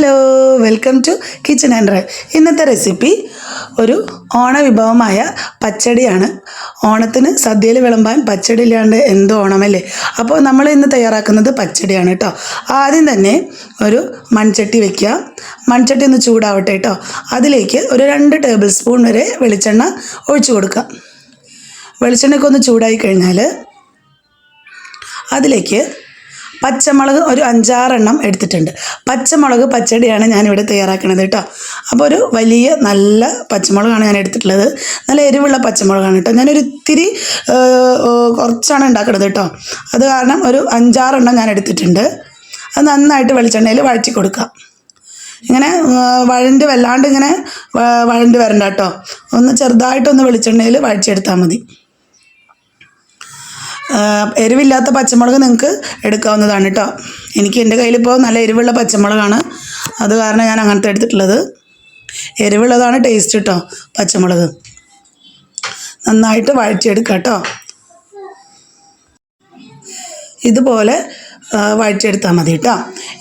Hello welcome to kitchen and drive. ഇന്നത്തെ recipe ഒരു ഓണവിഭവമായ പച്ചടിയാണ്. ഓണത്തിന് സദ്യയിൽ വിളമ്പാൻ പച്ചടി ഇല്ലാണ്ട് എന്ത് ഓണമല്ലേ? അപ്പോൾ നമ്മൾ ഇന്ന് തയ്യാറാക്കുന്നത് പച്ചടിയാണ് കേട്ടോ. ആദ്യം തന്നെ ഒരു മൺചട്ടി വെക്കുക. മൺചട്ടി ഒന്ന് ചൂടാവട്ടെ കേട്ടോ. അതിലേക്ക് ഒരു രണ്ട് ടേബിൾ സ്പൂൺ വരെ വെളിച്ചെണ്ണ ഒഴിച്ചു കൊടുക്കുക. വെളിച്ചെണ്ണയൊക്കെ ഒന്ന് ചൂടായി കഴിഞ്ഞാൽ അതിലേക്ക് പച്ചമുളക് ഒരു അഞ്ചാറെണ്ണം എടുത്തിട്ടുണ്ട്. പച്ചമുളക് പച്ചടിയാണ് ഞാനിവിടെ തയ്യാറാക്കുന്നത് കേട്ടോ. അപ്പോൾ ഒരു വലിയ നല്ല പച്ചമുളകാണ് ഞാൻ എടുത്തിട്ടുള്ളത്. നല്ല എരിവുള്ള പച്ചമുളകാണ് കേട്ടോ. ഞാനൊരു ഇത്തിരി കുറച്ചാണ് ഉണ്ടാക്കുന്നത് കേട്ടോ. അത് കാരണം ഒരു അഞ്ചാറെണ്ണം ഞാൻ എടുത്തിട്ടുണ്ട്. അത് നന്നായിട്ട് വെളിച്ചെണ്ണയിൽ വഴറ്റി കൊടുക്കാം ഇങ്ങനെ വഴണ്ട് വല്ലാണ്ട് ഇങ്ങനെ വഴണ്ട് വരണ്ട കേട്ടോ. ഒന്ന് ചെറുതായിട്ടൊന്ന് വെളിച്ചെണ്ണയിൽ വഴച്ചെടുത്താൽ മതി. എരിവില്ലാത്ത പച്ചമുളക് നിങ്ങൾക്ക് എടുക്കാവുന്നതാണ് കേട്ടോ. എനിക്ക് എന്റെ കയ്യിലിപ്പോൾ നല്ല എരിവുള്ള പച്ചമുളകാണ്. അത് കാരണം ഞാൻ അങ്ങനത്തെ എടുത്തിട്ടുള്ളത്. എരിവുള്ളതാണ് ടേസ്റ്റ് കേട്ടോ പച്ചമുളക്. നന്നായിട്ട് വഴറ്റിയെടുക്കുക കേട്ടോ. ഇതുപോലെ വഴറ്റിയെടുത്താൽ മതി കേട്ടോ.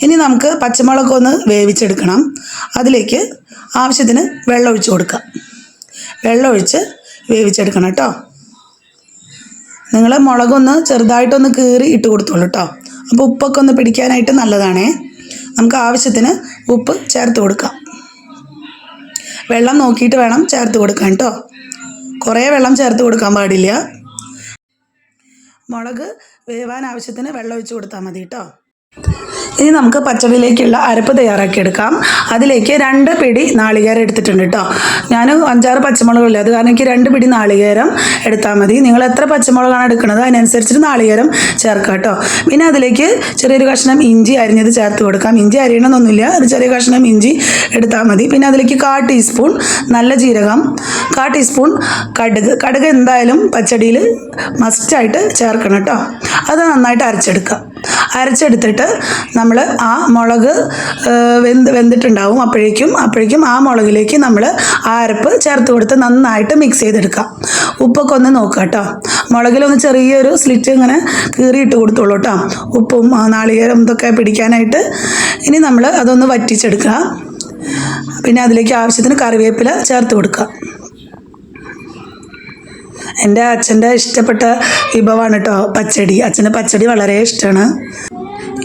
ഇനി നമുക്ക് പച്ചമുളക് ഒന്ന് വേവിച്ചെടുക്കണം. അതിലേക്ക് ആവശ്യത്തിന് വെള്ളം ഒഴിച്ച് കൊടുക്കാം. വെള്ളം ഒഴിച്ച് വേവിച്ചെടുക്കണം കേട്ടോ. നിങ്ങൾ മുളകൊന്ന് ചെറുതായിട്ടൊന്ന് കീറി ഇട്ട് കൊടുത്തോളൂ കേട്ടോ അപ്പോൾ ഉപ്പൊക്കെ ഒന്ന് പിടിക്കാനായിട്ട് നല്ലതാണേ. നമുക്ക് ആവശ്യത്തിന് ഉപ്പ് ചേർത്ത് കൊടുക്കാം. വെള്ളം നോക്കിയിട്ട് വേണം ചേർത്ത് കൊടുക്കാൻ കേട്ടോ കുറേ വെള്ളം ചേർത്ത് കൊടുക്കാൻ പാടില്ല. മുളക് വേവാൻ ആവശ്യത്തിന് വെള്ളം ഒഴിച്ച് കൊടുത്താൽ മതി കേട്ടോ ഇനി നമുക്ക് പച്ചടിയിലേക്കുള്ള അരപ്പ് തയ്യാറാക്കിയെടുക്കാം അതിലേക്ക് രണ്ട് പിടി നാളികേരം എടുത്തിട്ടുണ്ട് കേട്ടോ ഞാൻ അഞ്ചാറ് പച്ചമുളകില്ല അത് കാരണം എനിക്ക് രണ്ട് പിടി നാളികേരം എടുത്താൽ മതി. നിങ്ങൾ എത്ര പച്ചമുളകാണ് എടുക്കുന്നത് അതിനനുസരിച്ചിട്ട് നാളികേരം ചേർക്കാം കേട്ടോ പിന്നെ അതിലേക്ക് ചെറിയൊരു കഷ്ണം ഇഞ്ചി അരിഞ്ഞത് ചേർത്ത് കൊടുക്കാം. ഇഞ്ചി അരിയണമെന്നൊന്നുമില്ല അത് ചെറിയ കഷ്ണം ഇഞ്ചി എടുത്താൽ മതി. പിന്നെ അതിലേക്ക് കാ ടീസ്പൂൺ നല്ല ജീരകം കാ ടീസ്പൂൺ കടുക്. കടുക് എന്തായാലും പച്ചടിയിൽ മസ്റ്റായിട്ട് ചേർക്കണം കേട്ടോ. അത് നന്നായിട്ട് അരച്ചെടുക്കുക. അരച്ചെടുത്തിട്ട് നമ്മൾ ആ മുളക് വെന്ത് വെന്തിട്ടുണ്ടാവും. അപ്പോഴേക്കും അപ്പോഴേക്കും ആ മുളകിലേക്ക് നമ്മൾ ആ അരപ്പ് ചേർത്ത് കൊടുത്ത് നന്നായിട്ട് മിക്സ് ചെയ്തെടുക്കാം ഉപ്പൊക്കെ ഒന്ന് നോക്കുക കേട്ടോ. മുളകിലൊന്ന് ചെറിയൊരു സ്ലിറ്റ് ഇങ്ങനെ കീറിയിട്ട് കൊടുത്തോളൂ കേട്ടോ. ഉപ്പും നാളികേരം ഇതൊക്കെ പിടിക്കാനായിട്ട് ഇനി നമ്മൾ അതൊന്ന് വറ്റിച്ചെടുക്കുക. പിന്നെ അതിലേക്ക് ആവശ്യത്തിന് കറിവേപ്പില ചേർത്ത് കൊടുക്കുക. എന്റെ അച്ഛന്റെ ഇഷ്ടപ്പെട്ട വിഭവമാണ് കേട്ടോ പച്ചടി. അച്ഛന് പച്ചടി വളരെ ഇഷ്ടമാണ്.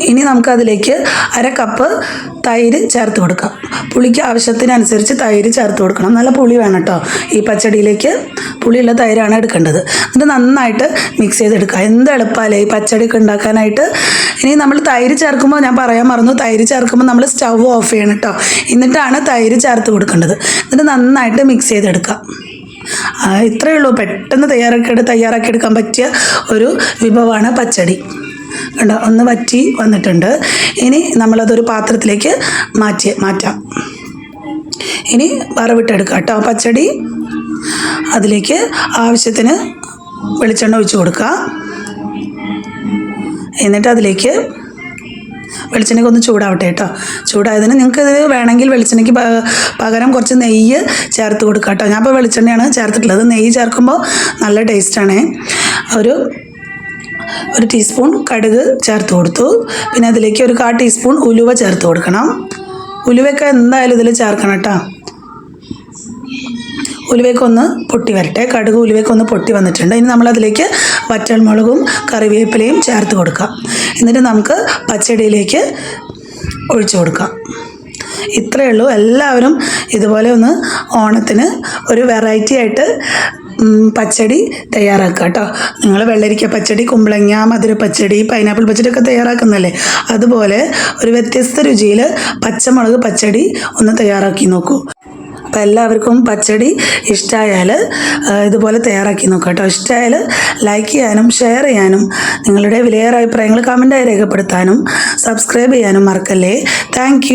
ഇനി നമുക്കതിലേക്ക് അര കപ്പ് തൈര് ചേർത്ത് കൊടുക്കാം. പുളിക്ക് ആവശ്യത്തിനനുസരിച്ച് തൈര് ചേർത്ത് കൊടുക്കണം. നല്ല പുളി വേണം കേട്ടോ. ഈ പച്ചടിയിലേക്ക് പുളിയുള്ള തൈരാണ് എടുക്കേണ്ടത്. എന്നിട്ട് നന്നായിട്ട് മിക്സ് ചെയ്തെടുക്കുക. എന്ത് എളുപ്പമല്ലേ ഈ പച്ചടിയൊക്കെ ഉണ്ടാക്കാനായിട്ട്. ഇനി നമ്മൾ തൈര് ചേർക്കുമ്പോൾ ഞാൻ പറയാൻ മറന്നു. തൈര് ചേർക്കുമ്പോൾ നമ്മൾ സ്റ്റൗ ഓഫ് ചെയ്യണം കേട്ടോ. എന്നിട്ടാണ് തൈര് ചേർത്ത് കൊടുക്കേണ്ടത്. എന്നിട്ട് നന്നായിട്ട് മിക്സ് ചെയ്തെടുക്കാം ആ, ഇത്രയേ ഉള്ളൂ. പെട്ടെന്ന് തയ്യാറാക്കി തയ്യാറാക്കി എടുക്കാൻ പറ്റിയ ഒരു വിഭവമാണ് പച്ചടി. കണ്ടോ? ഒന്ന് വറ്റി വന്നിട്ടുണ്ട്. ഇനി നമ്മളതൊരു പാത്രത്തിലേക്ക് മാറ്റി മാറ്റാം. ഇനി വറവിട്ടെടുക്കാം കേട്ടോ. പച്ചടി അതിലേക്ക് ആവശ്യത്തിന് വെളിച്ചെണ്ണ ഒഴിച്ച് കൊടുക്കുക എന്നിട്ട് അതിലേക്ക് വെളിച്ചെണ്ണയ്ക്ക് ഒന്ന് ചൂടാവട്ടെ കേട്ടോ. ചൂടായതിന് നിങ്ങൾക്ക് ഇത് വേണമെങ്കിൽ വെളിച്ചെണ്ണയ്ക്ക് പകരം കുറച്ച് നെയ്യ് ചേർത്ത് കൊടുക്കുക കേട്ടോ. ഞാൻ ഇപ്പോൾ വെളിച്ചെണ്ണയാണ് ചേർത്തിട്ടുള്ളത്. നെയ്യ് ചേർക്കുമ്പോൾ നല്ല ടേസ്റ്റാണ് ഒരു ഒരു ടീസ്പൂൺ കടുക് ചേർത്ത് കൊടുത്തു. പിന്നെ അതിലേക്ക് ഒരു കാ ടീസ്പൂൺ ഉലുവ ചേർത്ത് കൊടുക്കണം. ഉലുവയൊക്കെ എന്തായാലും ഇതിൽ ചേർക്കണം കേട്ടോ. ഉലുവയ്ക്കൊന്ന് പൊട്ടി വരട്ടെ. കടുക് ഉലുവയ്ക്കൊന്ന് പൊട്ടി വന്നിട്ടുണ്ട്. ഇനി നമ്മളതിലേക്ക് വറ്റൽമുളകും കറിവേപ്പിലയും ചേർത്ത് കൊടുക്കാം. എന്നിട്ട് നമുക്ക് പച്ചടിയിലേക്ക് ഒഴിച്ചു കൊടുക്കാം. ഇത്രയേ ഉള്ളൂ. എല്ലാവരും ഇതുപോലെ ഒന്ന് ഓണത്തിന് ഒരു വെറൈറ്റി ആയിട്ട് പച്ചടി തയ്യാറാക്കുക കേട്ടോ. നിങ്ങൾ വെള്ളരിക്ക പച്ചടി കുമ്പളങ്ങ മധുര പച്ചടി പൈനാപ്പിൾ പച്ചടി ഒക്കെ തയ്യാറാക്കുന്നല്ലേ അതുപോലെ ഒരു വ്യത്യസ്ത രുചിയിൽ പച്ചമുളക് പച്ചടി ഒന്ന് തയ്യാറാക്കി നോക്കൂ. അപ്പോൾ എല്ലാവർക്കും പച്ചടി ഇഷ്ടമായാൽ ഇതുപോലെ തയ്യാറാക്കി നോക്കാം കേട്ടോ. ഇഷ്ടമായാൽ ലൈക്ക് ചെയ്യാനും ഷെയർ ചെയ്യാനും നിങ്ങളുടെ വിലയേറെ അഭിപ്രായങ്ങൾ കമന്റായി രേഖപ്പെടുത്താനും സബ്സ്ക്രൈബ് ചെയ്യാനും മറക്കല്ലേ. താങ്ക്